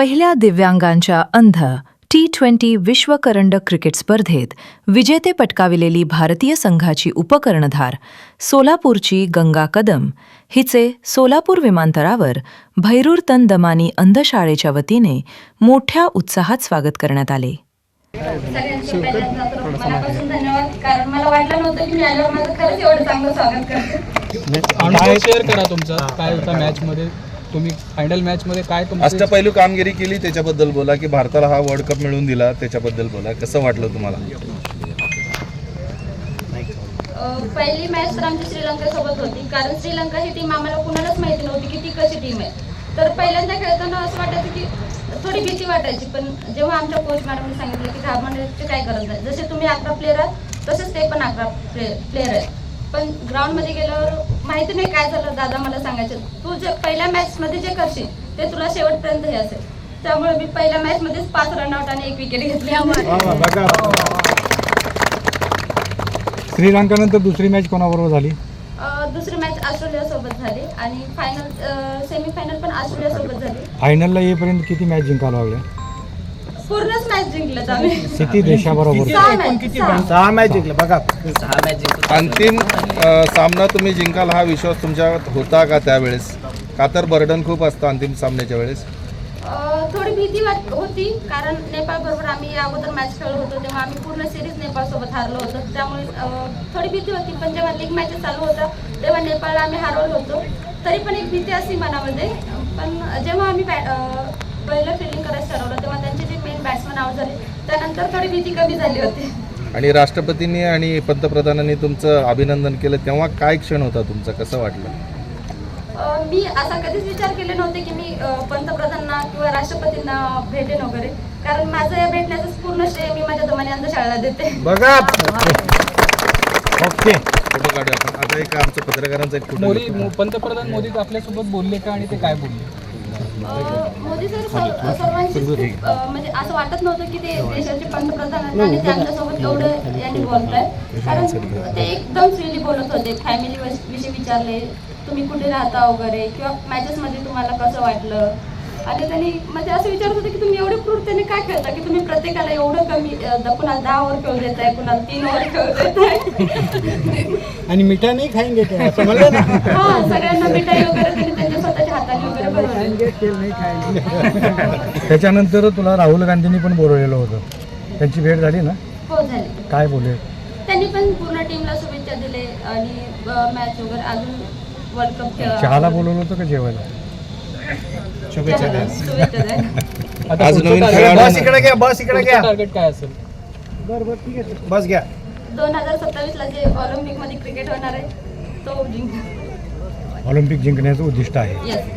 पहिल्या दिव्यांगांच्या अंध टी ट्वेंटी विश्वकरंडक क्रिकेट स्पर्धेत विजेते पटकाविलेली भारतीय संघाची उपकर्णधार सोलापूरची गंगा कदम हिचे सोलापूर विमानतळावर भैरूर तन दमानी अंधशाळेच्या वतीने मोठ्या उत्साहात स्वागत करण्यात आले. सगळ्यांचं पहिल्यांदा तर मनापासून धन्यवाद. कारण मला वाटलं नव्हतं की मी आल्यावर माझं खरंच एवढं चांगलं स्वागत करते अनुभव शेअर करा तुमचा. काय होता मॅच मध्ये तुम्ही फायनल मॅच मध्ये काय तुमचे अष्टपैलू कामगिरी केली त्याच्याबद्दल बोला की भारताला हा वर्ल्ड कप मिळवून दिला त्याच्याबद्दल बोला. कसं वाटलं तुम्हाला? पहिली मॅच तर आमची श्रीलंकेसोबत होती कारण श्रीलंका ही टीम आम्हाला कुणालाच माहिती नव्हती की ती कशी टीम आहे. तर पहिल्यांदा खेळताना असं वाटायचं की थोडी भीती वाटायची पण जेव्हा आमच्या कोच मॅडमने सांगितलं की घाबरण्याची काय गरज नाही जसे तुम्ही अकरा प्लेअर आहात तसेच ते पण अकरा प्लेअर आहेत. पण ग्राउंडमध्ये गेल्यावर माहिती नाही काय झालं दादा मला सांगायचे. तू जे पहिल्या मॅचमध्ये जे करशील ते तुला शेवटपर्यंत हे असेल. त्यामुळे मी पहिल्या मॅचमध्येच पाच रनआउट आणि एक विकेट घेतली. श्रीलंकानंतर दुसरी मॅच कोणाबरोबर झाली? दुसरी मॅच ऑस्ट्रेलियासोबत झाली आणि फायनल सेमीफायनल पण ऑस्ट्रेलियासोबत झाली. फायनलला येईपर्यंत किती मॅच जिंकायला लागल्या पूर्णच मॅच आम्ही. किती देशाबरोबर? सहा मॅच सहा. सहा मॅच जिंकले बघा. अंतिम अ, सामना तुम्ही जिंकाल हा विश्वास तुमच्या होता का त्यावेळेस? का तर बर्डन खूप असतं अंतिम सामन्याच्या वेळेस? अं, थोडी भीती वाट होती कारण नेपाळ बरोबर आम्ही या अगोदर मॅच खेळलो होतो तेव्हा आम्ही पूर्ण सिरीज नेपाळ सोबत हारलो होतो. त्यामुळे अं, थोडी भीती होती पण जेव्हा लीग मॅचेस चालू होता तेव्हा नेपाळला आम्ही हरवलो होतो. तरी पण एक भीती असती मनामध्ये पण जेव्हा आम्ही अं, पहिलं फिल्डिंग करायचं ठरवलं तेव्हा त्यांचे जे मेन बॅट्समन आउट झाले त्यानंतर थोडी भीती कमी झाली होती. आणि राष्ट्रपतींनी आणि पंतप्रधानांनी तुमचं अभिनंदन केलं. तेव्हा काय क्षण होता तुमचा? कसं वाटलं? मी असा कधीच विचार केले नव्हते की मी पंतप्रधानांना किंवा राष्ट्रपतींना भेटेन वगैरे. कारण माझं या भेटण्याचं पूर्ण श्रेय मी माझ्या दमाने अंधशाळेला देते. बघा! ओके. फोटो काढूया आपण. आता एक आमचं पत्रकारांचा एक फोटो मोदी पंतप्रधान मोदी आपल्यासोबत बोलले का आणि ते काय बोलले? मोदी सर म्हणजे असं वाटत नव्हतं की ते देशाचे पंतप्रधान आहेत आणि ते आमच्यासोबत एवढं यांनी बोलतायत कारण ते एकदम फ्रीली बोलत होते फॅमिली विषयी विचारले तुम्ही कुठे राहता वगैरे? किंवा मॅचेसमध्ये तुम्हाला कसं वाटलं? आणि त्यांनी म्हणजे असं विचारत होते की तुम्ही एवढे क्रूरतेने काय खेळता की तुम्ही प्रत्येकाला एवढं कमी कुणाला दहा ओव्हर खेळू देताय कुणाला तीन ओव्हर खेळू देताय? आणि मिठा नाही खाईंगे ते असं म्हणलं ना. हा सगळ्यांना मिठाई वगैरे स्वतःच्या हाताने वगैरे बनवली तेल नाही खाएंगे त्याच्यानंतर तुला राहुल गांधींनी पण बोलवलेलं होतं. त्यांची भेट झाली ना? हो झाली. काय बोलले? त्यांनी पण पूर्ण टीमला शुभेच्छा दिले आणि मॅच वगैरे अजून वर्ल्ड कप खेळा चहाला बोलवलं होतं का जेवायला? शुभेच्छा द्या. शुभेच्छा द्या. आज नवीन बस इकडे घ्या बस इकडे घ्या. टार्गेट काय असेल? बरं बरं ठीक आहे. बस घ्या. दोन हजार सत्तावीस ला जे ऑलिम्पिकमध्ये क्रिकेट होणार आहे तो जिंक. ऑलिम्पिक जिंकण्याचं उद्दिष्ट आहे.